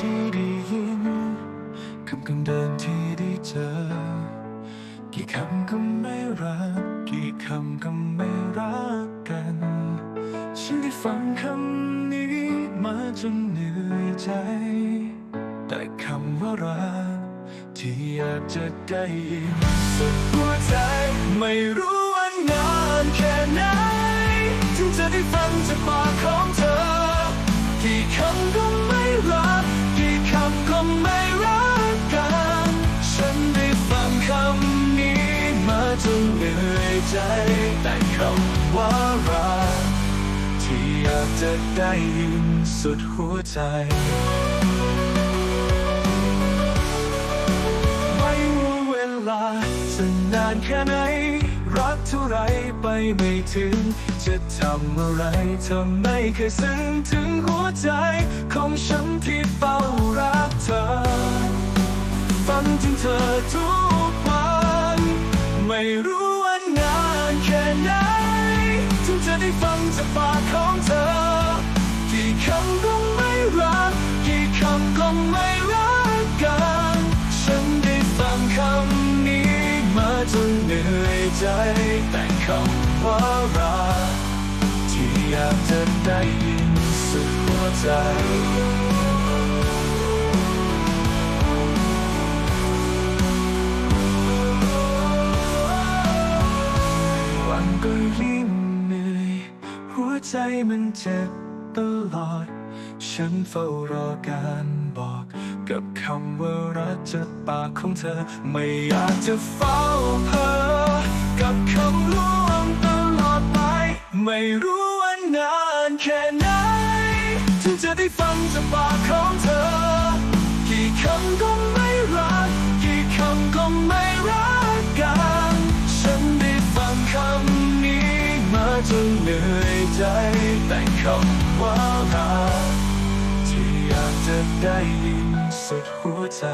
ที่ได้ยินคำคำเดิมที่ได้เจอ กี่คำก็ไม่รัก กี่คำก็ไม่รักกัน ฉันได้ฟังคำนี้มาจนเหนื่อยใจ แต่คำว่ารัก ที่อยากจะได้ยินสุดหัวใจไม่รู้ว่านานแค่ไหนถึงจะได้ฟังจากปากของเธอ ใจ แต่คำว่ารักที่อยากจะได้ยินสุดหัวใจ ไม่ว่าเวลาจะนานแค่ไหน รักเท่าไรไปไม่ถึง จะทำอะไรเธอไม่เคยซึ้งถึงหัวใจ ของฉันที่เฝ้ารักเธอ ฟังถึงเธอทุกวัน ไม่รู้ ใจแต่คำว่ารักที่อยากจะได้ยินสุดหัวใจวันก็ยิ่งเหนื่อยหัวใจมันเจ็บตลอด ฉันเฝ้ารอการบอกกับคำว่ารักจากปากของเธอ ไม่อยากจะเฝ้าเพ้อ กับคำลวงตลอดไป ไม่รู้ว่านานแค่ไหน ถึงจะได้ฟังจากปากของเธอ กี่คำก็ไม่รัก กี่คำก็ไม่รักกัน ฉันได้ฟังคำนี้มาจนเหนื่อยใจ แต่คำว่ารักที่อยากจะได้ยินสุดหัวใจ